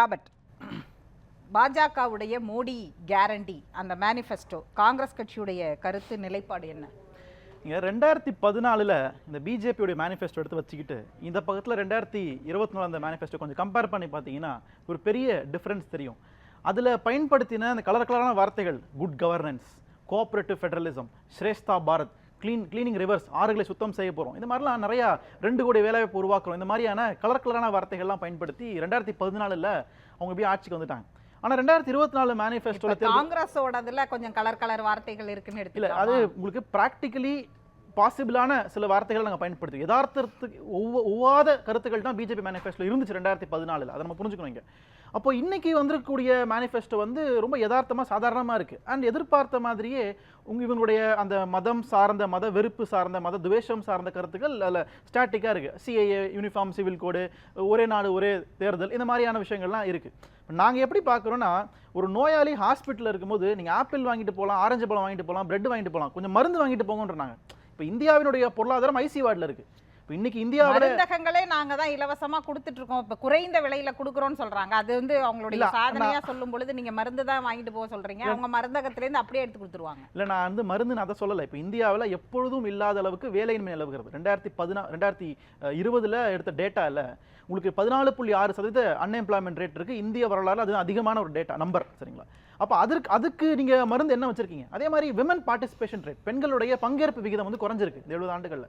Robert. பாஜகவுடைய Modi guarantee அந்த manifesto Congress கட்சியுடைய கருத்து நிலைப்பாடு என்ன? இங்கே ரெண்டாயிரத்தி பதினாலில் இந்த பிஜேபியோட மேனிஃபெஸ்டோ எடுத்து வச்சுக்கிட்டு இந்த பக்கத்தில் ரெண்டாயிரத்தி இருபத்தி நாலு அந்த மேனிஃபெஸ்டோ கொஞ்சம் கம்பேர் பண்ணி பார்த்தீங்கன்னா ஒரு பெரிய டிஃப்ரென்ஸ் தெரியும். அதில் பயன்படுத்தின அந்த கலர் கலரான வார்த்தைகள் good governance cooperative federalism Shreshtha Bharat clean cleaning rivers ஆறுகளை சுத்தம் செய்ய போகிறோம் இந்த மாதிரிலாம் நிறையா ரெண்டு கோடி வேலைவாய்ப்பு உருவாக்குறோம். இந்த மாதிரியான கலர் கலரான வார்த்தைகள்லாம் பயன்படுத்தி ரெண்டாயிரத்தி பதினாலில் அவங்க போய் ஆட்சிக்கு வந்துட்டாங்க. ஆனால் ரெண்டாயிரத்தி இருபத்தி நாலு இப்ப மேனிஃபெஸ்டோவில் காங்கிரஸோடதுல கொஞ்சம் கலர் கலர் வார்த்தைகள் இருக்குன்னு இல்ல அது உங்களுக்கு ப்ராக்டிக்கலி பாசிபிளான சில வார்த்தைகள் நாங்கள் பயன்படுத்தி யதார்த்தத்துக்கு ஒவ்வொ- ஒவ்வாத கருத்துக்கள் தான் பிஜேபி மேனிஃபெஸ்டோ இருந்துச்சு ரெண்டாயிரத்தி பதினாலில். அதை நம்ம புரிஞ்சுக்கணும் இங்கே. அப்போ இன்னைக்கு வந்திருக்கக்கூடிய மேனிஃபெஸ்டோ வந்து ரொம்ப யதார்த்தமாக சாதாரணமாக இருக்குது அண்ட் எதிர்பார்த்த மாதிரியே உங்க இவங்களுடைய அந்த மதம் சார்ந்த மத வெறுப்பு சார்ந்த மத துவேஷம் சார்ந்த கருத்துக்கள் அதில் ஸ்டாட்டிக்காக இருக்குது சிஏஏ யூனிஃபார்ம் சிவில் கோடு ஒரே நாடு ஒரே தேர்தல் இந்த மாதிரியான விஷயங்கள்லாம் இருக்குது நாங்கள் எப்படி பார்க்குறோன்னா ஒரு நோயாளி ஹாஸ்பிட்டலில் இருக்கும்போது நீங்கள் ஆப்பிள் வாங்கிட்டு போகலாம் ஆரஞ்சு பழம் வாங்கிட்டு போகலாம் பிரெட் வாங்கிட்டு போகலாம் கொஞ்சம் மருந்து வாங்கிட்டு போங்கன்றாங்க. இப்போ இந்தியாவினுடைய பொருளாதாரம் ஐசி வார்டில் இருக்கு. இப்போ இன்னைக்கு இந்தியாவில் மருந்தகங்களே நாங்க தான் இலவசமா கொடுத்துட்டு இருக்கோம் இப்ப குறைந்த விலையில குடுக்குறோம்னு சொல்றாங்க. அது வந்து அவங்களுடைய இல்ல, சாதனையா சொல்லும் பொழுது நீங்க மருந்து தான் வாங்கிட்டு போக சொல்றீங்க. அவங்க மருந்தகத்துல இருந்து அப்படியே எடுத்து கொடுத்துருவாங்க. இல்லை நான் வந்து மருந்து நான் அதை சொல்லலை. இப்போ இந்தியாவில் எப்பொழுதும் இல்லாத அளவுக்கு வேலையின்மை நிலவுகிறது. ரெண்டாயிரத்தி பதினா ரெண்டாயிரத்தி இருபதுல எடுத்த டேட்டாவில் உங்களுக்கு பதினாலு புள்ளி ஆறு சதவீத அன்எம்ப்ளாய்மெண்ட் ரேட் இருக்கு. இந்திய வரலாறு அது அதிகமான ஒரு டேட்டா நம்பர் சரிங்களா? அப்போ அதற்கு அதுக்கு நீங்க மருந்து என்ன வச்சிருக்கீங்க? அதே மாதிரி விமன் பார்ட்டிசிபேஷன் ரேட் பெண்களுடைய பங்கேற்பு விகிதம் வந்து குறைஞ்சிருக்கு இந்த எழுபது ஆண்டுகளில்.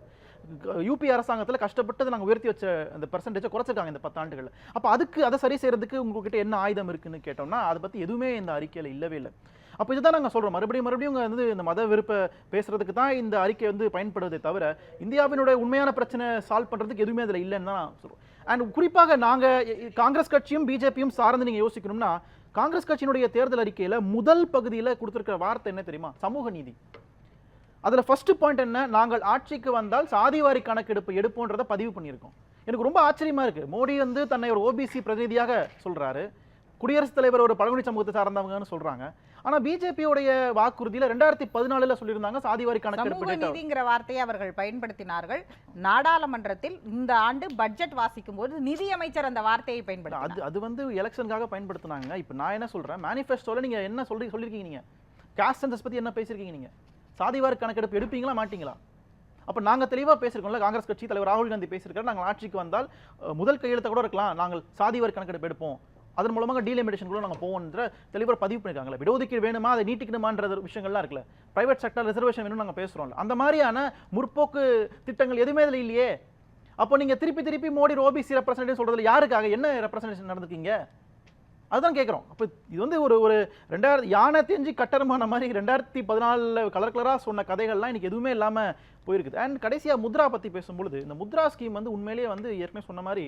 யூபி அரசாங்கத்தில் கஷ்டப்பட்டு நாங்கள் உயர்த்தி வச்ச அந்த பர்சன்டேஜை குறைச்சிருக்காங்க இந்த பத்து ஆண்டுகளில். அப்போ அதுக்கு அதை சரி செய்யறதுக்கு உங்ககிட்ட என்ன ஆயுதம் இருக்குன்னு கேட்டோம்னா அதை பற்றி எதுவுமே இந்த அறிக்கையில் இல்லவே இல்லை. அப்போ இதுதான் நாங்கள் சொல்கிறோம் மறுபடியும் மறுபடியும் உங்கள் வந்து இந்த மத விருப்ப பேசுறதுக்கு தான் இந்த அறிக்கை வந்து பயன்படுவதே தவிர இந்தியாவினுடைய உண்மையான பிரச்சனை சால்வ் பண்ணுறதுக்கு எதுவுமே அதில் இல்லைன்னு தான் நான் சொல்கிறோம் அண்ட் குறிப்பாக நாங்கள் காங்கிரஸ் கட்சியும் பிஜேபியும் சார்ந்து நீங்கள் யோசிக்கணும்னா காங்கிரஸ் கட்சியினுடைய தேர்தல் அறிக்கையில் முதல் பகுதியில் கொடுத்துருக்கிற வார்த்தை என்ன தெரியுமா? சமூக நீதி. அதில் ஃபஸ்ட்டு பாயிண்ட் என்ன? நாங்கள் ஆட்சிக்கு வந்தால் சாதிவாரி கணக்கெடுப்பு எடுப்போன்றதை பதிவு பண்ணியிருக்கோம். எனக்கு ரொம்ப ஆச்சரியமா இருக்கு. மோடி வந்து தன்னை ஒரு ஓபிசி பிரதிநிதியாக சொல்றாரு. குடியரசுத் தலைவர் ஒரு பழங்குடி சமூகத்தை சார்ந்தவங்கன்னு சொல்றாங்க. ஆனா பிஜேபியோடைய வாக்குறுதியில ரெண்டாயிரத்தி பதினாலுல சொல்லியிருந்தாங்க சாதிவாரி data. நீதிங்கிற வார்த்தையை அவர்கள் பயன்படுத்தினார்கள். நாடாளுமன்றத்தில் இந்த ஆண்டு பட்ஜெட் வாசிக்கும் போது நிதியமைச்சர் அந்த வார்த்தையை அது பயன்படுத்தினார். அது வந்து எலெக்ஷனுக்காக பயன்படுத்துனாங்க. இப்போ நான் என்ன சொல்றேன்? மேனிஃபெஸ்டோல நீங்க என்ன சொல்லி சொல்லியிருக்கீங்க நீங்க? காஸ்ட் சென்சஸ் பத்தி என்ன பேசியிருக்கீங்க நீங்க? சாதிவாரி கணக்கெடுப்பு எடுப்பீங்களா மாட்டீங்களா? அப்ப நாங்க தெளிவா பேசியிருக்கோம்ல காங்கிரஸ் கட்சி தலைவர் ராகுல் காந்தி பேசியிருக்காரு. நாங்கள் ஆட்சிக்கு வந்தால் முதல் கையெழுத்த கூட இருக்கலாம். நாங்கள் சாதிவாரி கணக்கெடுப்பு எடுப்போம். அதன் மூலமாக டீலிமிடேஷன் கூட நாங்கள் போவோன்ற தெளிவாக பதிவு பண்ணியிருக்காங்களே இடஒதுக்கீடு வேணுமா? அதை நீட்டிக்கணுமான்ற விஷயங்கள்லாம் இருக்குல்ல. பிரைவேட் செக்டர் ரிசர்வேஷன் வேணும்னு நாங்கள் பேசுகிறோம்ல அந்த மாதிரியான முற்போக்கு திட்டங்கள் எதுவுமே இதில் இல்லையே. அப்போ நீங்க திருப்பி திருப்பி மோடி ஓபிசி ரெப்ரசன்டேட்டிவ் சொல்றதுல யாருக்காக? என்ன ரெப்ரசன்டேஷன் நடந்துக்கீங்க அதுதான் கேட்குறோம். அப்போ இது வந்து ஒரு ஒரு ரெண்டாயிரத்தி யானை தெரிஞ்சு கட்டரமான மாதிரி ரெண்டாயிரத்தி பதினாலில் கலர் கலராக சொன்ன கதைகள்லாம் இன்றைக்கி எதுவுமே இல்லாமல் போயிருக்குது. அண்ட் கடைசியாக முத்ரா பற்றி பேசும்பொழுது இந்த முத்ரா ஸ்கீம் வந்து உண்மையிலேயே வந்து ஏற்கனவே சொன்ன மாதிரி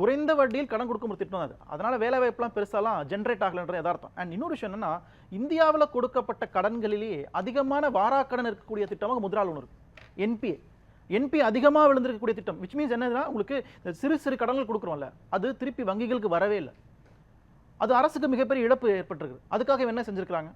குறைந்த வட்டியில் கடன் கொடுக்கும் ஒரு திட்டம் அது. அதனால் வேலை வாய்ப்புலாம் பெருசாலாம் ஜென்ரேட் ஆகலன்ற யதார்த்தம் அண்ட் இன்னொரு விஷயம் என்னன்னா இந்தியாவில் கொடுக்கப்பட்ட கடன்களிலேயே அதிகமான வாராக்கடன் இருக்கக்கூடிய திட்டமாக முத்ரா லோன் இருக்கு. என்பிஏ என்பி அதிகமாக விழுந்திருக்கக்கூடிய திட்டம். விச் மீன்ஸ் என்னதுன்னா உங்களுக்கு சிறு சிறு கடன்கள் கொடுக்குறோம்ல அது திருப்பி வங்கிகளுக்கு வரவே இல்லை. அது அரசுக்கு மிகப்பெரிய இழப்பு ஏற்பட்டிருக்கு. அதுக்காக என்ன செஞ்சிருக்காங்க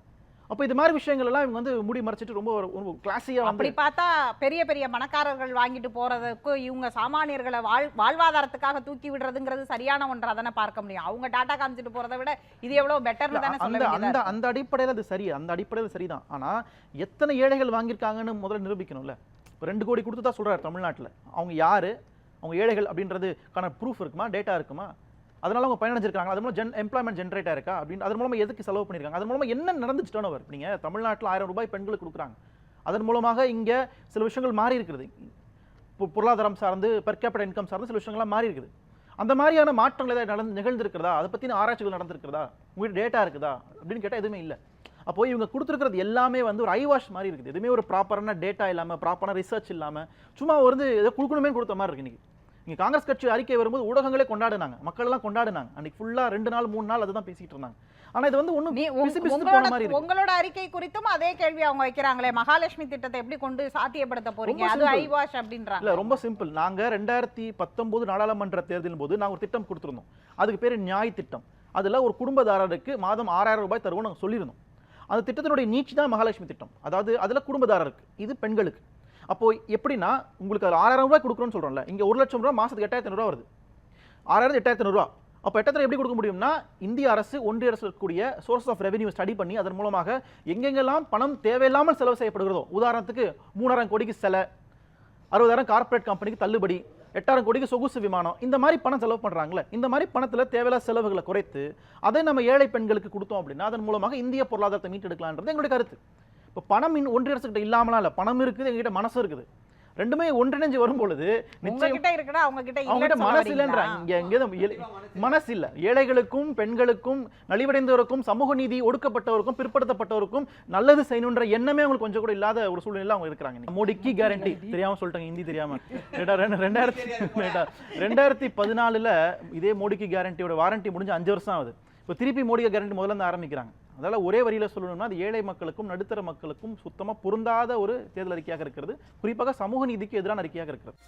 அப்போ இது மாதிரி விஷயங்கள் எல்லாம் இவங்க வந்து மூடி மறைச்சிட்டு ரொம்ப ரொம்ப கிளாஸியாக அப்படி பார்த்தா பெரிய பெரிய பணக்காரர்கள் வாங்கிட்டு போறதுக்கு இவங்க சாமானியர்களை வாழ் வாழ்வாதாரத்துக்காக தூக்கி விடுறதுங்கிறது சரியான ஒன்றா. தானே பார்க்க முடியும். அவங்க டாடா காமிச்சிட்டு போறதை விட இது எவ்வளவு பெட்டர்னு தானே சொல்ல அந்த அந்த அடிப்படையில் அது சரி. அந்த அடிப்படையில் சரிதான். ஆனா எத்தனை ஏழைகள் வாங்கியிருக்காங்கன்னு முதல்ல நிரூபிக்கணும்ல. இப்போ ரெண்டு கோடி கொடுத்து தான் சொல்றாரு தமிழ்நாட்டுல. அவங்க யாரு? அவங்க ஏழைகள் அப்படின்றதுக்கான ப்ரூஃப் இருக்குமா? டேட்டா இருக்குமா? அதனால அவங்க பயனடைஞ்சிருக்காங்க அது மூலம் ஜென் எம்ப்ளாய்மெண்ட் ஜென்ரேட் ஆயிருக்கா? அப்படின்னு அதன் மூலமாக எதுக்கு செலவு பண்ணியிருக்காங்க அதன் மூலமாக என்ன நடந்துச்சு டேர்ன் ஓவர் நீங்கள் தமிழ்நாட்டில் ஆயிரம் ரூபாய் பெண்களுக்கு கொடுக்குறாங்க. அதன் மூலமாக இங்கே சில விஷயங்கள் மாறி இருக்குது. பொருளாதாரம் சார்ந்து பெர் கேபிட்டல் இன்கம் சார்ந்து சில விஷயங்கள்லாம் மாறி இருக்குது. அந்த மாதிரியான மாற்றங்கள் ஏதாவது நடந்து நிகழ்ந்திருக்கிறதா? அதை பற்றின ஆராய்ச்சிகள் நடந்திருக்கிறதா? உங்கள்கிட்ட டேட்டா இருக்குதா? அப்படின்னு கேட்டால் எதுவுமே இல்லை. அப்போ இவங்க கொடுத்துருக்கிறது எல்லாமே வந்து ஒரு ஐ வாஷ் மாதிரி இருக்குது. எதுவுமே ஒரு ப்ராப்பரான டேட்டா இல்லாமல் ப்ராப்பரான ரிசர்ச் இல்லாமல் சும்மா வந்து ஏதோ கொடுக்கணுமே கொடுத்த மாதிரி இருக்கு இன்னைக்கு. இங்கே காங்கிரஸ் கட்சி அறிக்கை வரும்போது ஊடகங்களே கொண்டாடினாங்க. மக்கள் எல்லாம் கொண்டாடினாங்க. அன்னைக்கு ஃபுல்லாக ரெண்டு நாள் மூணு நாள் அதுதான் பேசிக்கிட்டு இருந்தாங்க. ஆனால் இது வந்து மாதிரி உங்களோட அறிக்கை குறித்தும் அதே கேள்வி அவங்க வைக்கிறாங்களே. மகாலட்சுமி திட்டத்தை எப்படி கொண்டு சாத்தியப்படுத்த போறீங்க? அது. ஐவாஷ் அப்படின்றாங்க. இல்ல ரொம்ப சிம்பிள் நாங்க ரெண்டாயிரத்தி பத்தொன்பது நாடாளுமன்ற தேர்தலின் போது நாங்க ஒரு திட்டம் கொடுத்திருந்தோம். அதுக்கு பேரு நியாய் திட்டம். அதுல ஒரு குடும்பதாரருக்கு மாதம் ஆறாயிரம் ரூபாய் தருவோம் நாங்க சொல்லியிருந்தோம். அந்த திட்டத்தினுடைய நீட்சி தான் மகாலட்சுமி திட்டம். அதாவது அதுல குடும்பதாரருக்கு இது பெண்களுக்கு. அப்போ எப்படின்னா உங்களுக்கு அது ஆறாயிரம் ரூபாய் கொடுக்குறோன்னு சொல்றோம்ல இங்க ஒரு லட்சம் ரூபா மாதத்துக்கு எட்டாயிரத்தி ரூபா வருது. ஆறாயிரத்து எட்டாயிரத்தி ரூபாய் அப்போ எட்டத்தில் எப்படி கொடுக்க முடியும்னா இந்திய அரசு ஒன்றிய அரசு இருக்கக்கூடிய சோர்ஸ் ஆஃப் ரெவன்யூ ஸ்டடி பண்ணி அதன் மூலமாக எங்கெங்கெல்லாம் பணம் தேவையில்லாமல் செலவு செய்யப்படுகிறதோ உதாரணத்துக்கு மூணாயிரம் கோடிக்கு செலை அறுபதாயிரம் கார்ப்பரேட் கம்பெனிக்கு தள்ளுபடி எட்டாயிரம் கோடிக்கு சொகுசு விமானம் இந்த மாதிரி பணம் செலவு பண்ணுறாங்களே இந்த மாதிரி பணத்தில் தேவையில்லாத செலவுகளை குறைத்து அதை நம்ம ஏழை பெண்களுக்கு கொடுத்தோம் அப்படின்னா அதன் மூலமாக இந்திய பொருளாதாரத்தை மீட்டெடுக்கலான்றது எங்களுடைய கருத்து. இப்போ பணம் ஒன்றிய அரசுகிட்ட இல்லாமலாம் இல்லை. பணம் இருக்குது எங்ககிட்ட மனசு இருக்குது. ரெண்டுமே ஒன்றிணைஞ்சு வரும் பொழுது மனசு இல்லைன்றா மனசு இல்ல ஏழைகளுக்கும் பெண்களுக்கும் நலிவடைந்தவருக்கும் சமூக நீதி ஒடுக்கப்பட்டவருக்கும் பிற்படுத்தப்பட்டவருக்கும் நல்லது செய்யணுன்ற எண்ணமே அவங்களுக்கு கொஞ்சம் கூட இல்லாத ஒரு சூழ்நிலை அவங்க இருக்கிறாங்க. மோடிக்கு கேரண்டி தெரியாம சொல்லிட்டாங்க ஹிந்தி தெரியாம. ரெண்டா- ரெண்டு- ரெண்டாயிரத்தி ரெண்டா- ரெண்டாயிரத்தி பதினாலுல இதே மோடிக்கு கேரண்டியோட வாரண்டி முடிஞ்சு அஞ்சு வருஷம் ஆகுது. இப்போ திருப்பி மோடிக்கு கேரண்டி முதல்ல இருந்து ஆரம்பிக்கிறாங்க. அதனால் ஒரே வரியில சொல்லணும்னா அது ஏழை மக்களுக்கும் நடுத்தர மக்களுக்கும் சுத்தமாக பொருந்தாத ஒரு தேர்தல் அறிக்கையாக இருக்கிறது. குறிப்பாக சமூக நீதிக்கு எதிரான அறிக்கையாக இருக்கிறது.